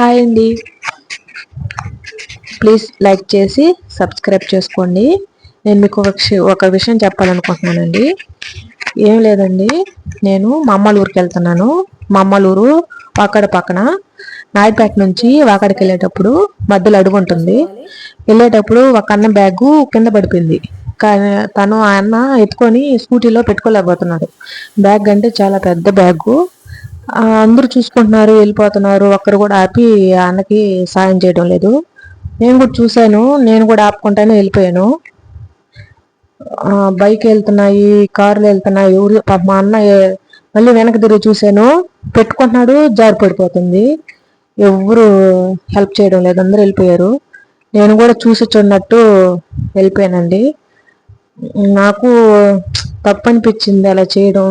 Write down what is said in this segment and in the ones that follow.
Hi అండి. Please like చేసి subscribe చేసుకోండి. నేను మీకు ఒక ఒక విషయం చెప్పాలనుకుంటున్నానండి. ఏం లేదండి. నేను మా అమ్మల ఊరికి వెళ్తున్నాను. మా అమ్మల వాకడ పక్కన నాయపేట నుంచి వాకడికి వెళ్ళేటప్పుడు మధ్యలో అడుగు ఉంటుంది. వెళ్ళేటప్పుడు ఒక అన్న బ్యాగు కింద పడిపోయింది. కానీ తను ఆ అన్న ఎత్తుకొని స్కూటీలో పెట్టుకోలేకపోతున్నాడు. బ్యాగ్ అంటే చాలా పెద్ద బ్యాగు. అందరూ చూసుకుంటున్నారు వెళ్ళిపోతున్నారు. ఒక్కరు కూడా ఆపి అన్నకి సాయం చేయడం లేదు. నేను కూడా చూశాను. నేను కూడా ఆపుకుంటానే వెళ్ళిపోయాను. బైక్ వెళ్తున్నాయి కార్లు వెళ్తున్నాయి. ఎవరు మా అన్న మళ్ళీ వెనక తిరిగి చూశాను. పెట్టుకుంటున్నాడు జారి పడిపోతుంది. ఎవరు హెల్ప్ చేయడం లేదు. అందరూ వెళ్ళిపోయారు. నేను కూడా చూసి చూడనట్టు వెళ్ళిపోయానండి. నాకు తప్పు అనిపించింది అలా చేయడం.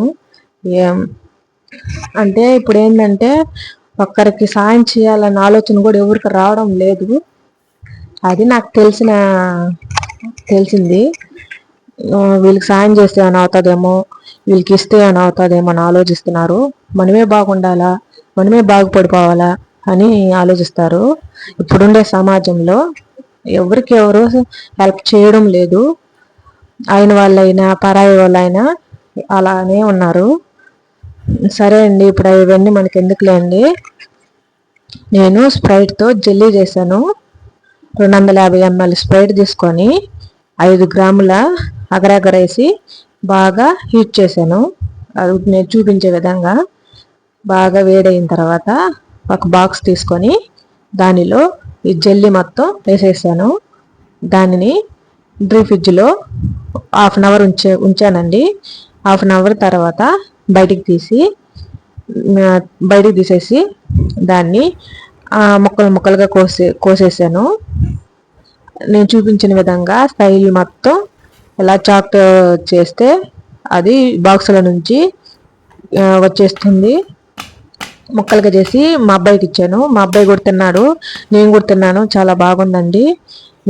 అంటే ఇప్పుడు ఏంటంటే ఒక్కరికి సాయం చేయాలన్న ఆలోచన కూడా ఎవరికి రావడం లేదు. అది నాకు తెలిసిన తెలిసింది. వీళ్ళకి సాయం చేస్తే అని అవుతుందేమో వీళ్ళకి ఇస్తే అని అవుతుందేమో అని ఆలోచిస్తున్నారు. మనమే బాగుండాలా? మనమే బాగుపడిపోవాలా అని ఆలోచిస్తారు. ఇప్పుడుండే సమాజంలో ఎవరికి ఎవరు హెల్ప్ చేయడం లేదు. అయిన వాళ్ళైనా పరాయి వాళ్ళైనా అలానే ఉన్నారు. సరే అండి ఇప్పుడు ఇవన్నీ మనకి ఎందుకులే అండి నేను స్ప్రైట్తో జెల్లీ చేశాను. రెండు వందల యాభై ఎంఎల్ స్ప్రైట్ తీసుకొని ఐదు గ్రాముల అగరగరేసి బాగా హీట్ చేశాను. అది నేను చూపించే విధంగా బాగా వేడైన తర్వాత ఒక బాక్స్ తీసుకొని దానిలో ఈ జెల్లీ మొత్తం వేసేసాను. దానిని డ్రీ ఫ్రిడ్జ్లో హాఫ్ అన్ అవర్ ఉంచే ఉంచానండి. హాఫ్ అన్ అవర్ తర్వాత బయటికి తీసి బయటికి తీసేసి దాన్ని ముక్కలు ముక్కలుగా కోసే కోసేసాను. నేను చూపించిన విధంగా స్టైల్ మొత్తం ఎలా చాక్ చేస్తే అది బాక్సుల నుంచి వచ్చేస్తుంది. ముక్కలుగా చేసి మా అబ్బాయికి ఇచ్చాను. మా అబ్బాయి కూడా తిన్నాడు. నేను కూడా తిన్నాను. చాలా బాగుందండి.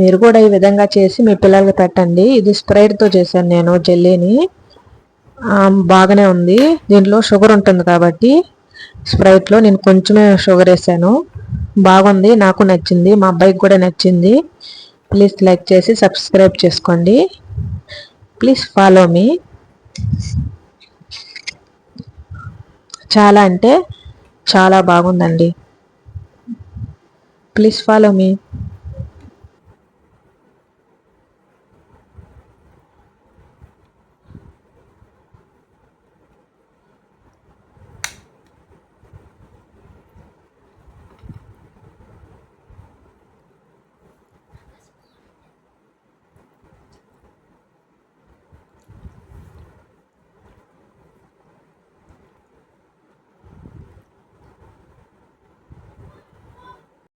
మీరు కూడా ఈ విధంగా చేసి మీ పిల్లలకి పెట్టండి. ఇది స్ప్రైట్తో చేశాను నేను జెల్లీని. బాగానే ఉంది. దీంట్లో షుగర్ ఉంటుంది కాబట్టి స్ప్రైట్లో నేను కొంచెమే షుగర్ వేసాను. బాగుంది నాకు నచ్చింది మా అబ్బాయికి కూడా నచ్చింది. ప్లీజ్ లైక్ చేసి సబ్స్క్రైబ్ చేసుకోండి. Please follow me. చాలా అంటే చాలా బాగుందండి. Please follow me.